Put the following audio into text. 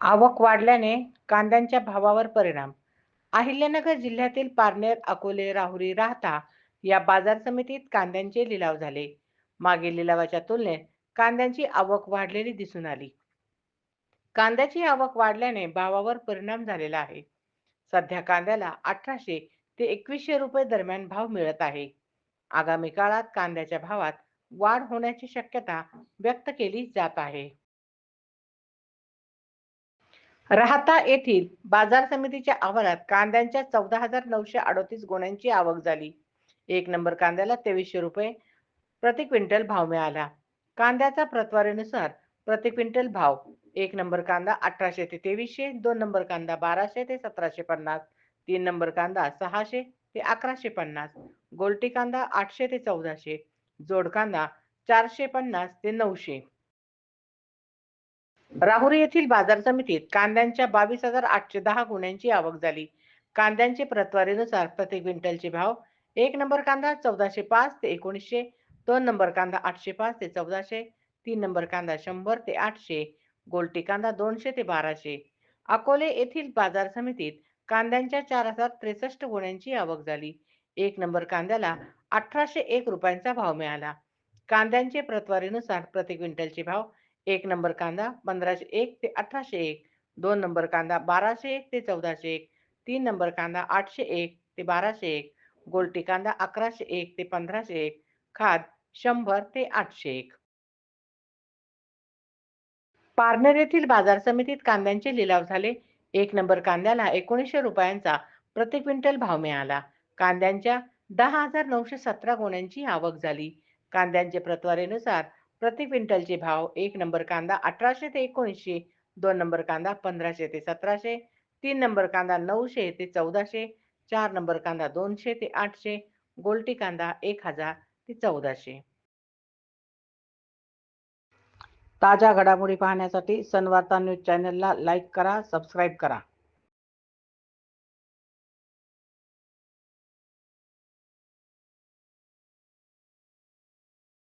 आवक वाढल्याने कांद्यांच्या भावावर परिणाम. अहिल्यानगर जिल्ह्यातील पारनेर अकोले राहुरी राहता या बाजार समितीत कांद्यांचे लिलाव झाले. मागील लिलावाच्या तुलनेत कांद्यांची आवक वाढलेली दिसून आली. कांद्याची आवक वाढल्याने भावावर परिणाम झालेला आहे. सध्या कांद्याला अठराशे ते एकवीसशे रुपये दरम्यान भाव मिळत आहे. आगामी काळात कांद्याच्या भावात वाढ होण्याची शक्यता व्यक्त केली जात आहे. राहता येथील बाजार समितीच्या आवारात कांद्यांच्या चौदा हजार नऊशे अडोतीस गोण्यांची आवक झाली. एक नंबर कांद्याला तेवीसशे रुपये प्रति क्विंटल भाव मिळाला. कांद्याचा प्रतवारीनुसार प्रति क्विंटल भाव एक नंबर कांदा अठराशे ते तेवीसशे दोन नंबर कांदा बाराशे ते सतराशे पन्नास तीन नंबर कांदा सहाशे ते अकराशे पन्नास गोल्टी कांदा आठशे ते चौदाशे जोड कांदा चारशे पन्नास ते नऊशे. राहुरी येथील बाजार समितीत कांद्यांच्या बावीस हजार आठशे दहा गुण्यांची आवक झाली. कांद्यांचे प्रतवारीनुसार प्रति क्विंटलचे भाव एक नंबर कांदा चौदाशे पाच ते एकोणीसशे दोन नंबर कांदा आठशे पाच ते चौदाशे तीन नंबर कांदा शंभर ते आठशे गोलटी कांदा दोनशे ते बाराशे. अकोले येथील बाजार समितीत कांद्यांच्या चार हजार त्रेसष्ट गुण्यांची आवक झाली. एक नंबर कांद्याला अठराशे एक रुपयांचा भाव मिळाला. कांद्यांचे प्रतवारीनुसार प्रति क्विंटलचे भाव एक नंबर कांदा पंधराशे एक ते अठराशे एक. दोन नंबर कांदा बाराशे एक ते चौदाशे एक. तीन नंबर कांदा आठशे एक ते बाराशे एक. गोलटी कांदा अकराशे एक ते पंधराशे एक. खाद शंभर ते आठशे एक. पारनेर येथील बाजार समितीत कांद्यांचे लिलाव झाले. एक नंबर कांद्याला एकोणीसशे रुपयांचा प्रति क्विंटल भाव मिळाला. कांद्यांच्या दहा हजार नऊशे सतरा गोण्यांची आवक झाली. कांद्यांचे प्रतवारीनुसार प्रति क्विंटलचे भाव एक नंबर कांदा अठराशे ते एकोणीसशे दोन नंबर कांदा पंधराशे ते सतराशे तीन नंबर कांदा नऊशे ते चौदाशे चार नंबर कांदा दोनशे ते आठशे गोल्टी कांदा एक हजार ते चौदाशे. ताज्या घडामोडी पाहण्यासाठी सनवार्ता न्यूज चॅनलला लाईक करा सबस्क्राईब करा.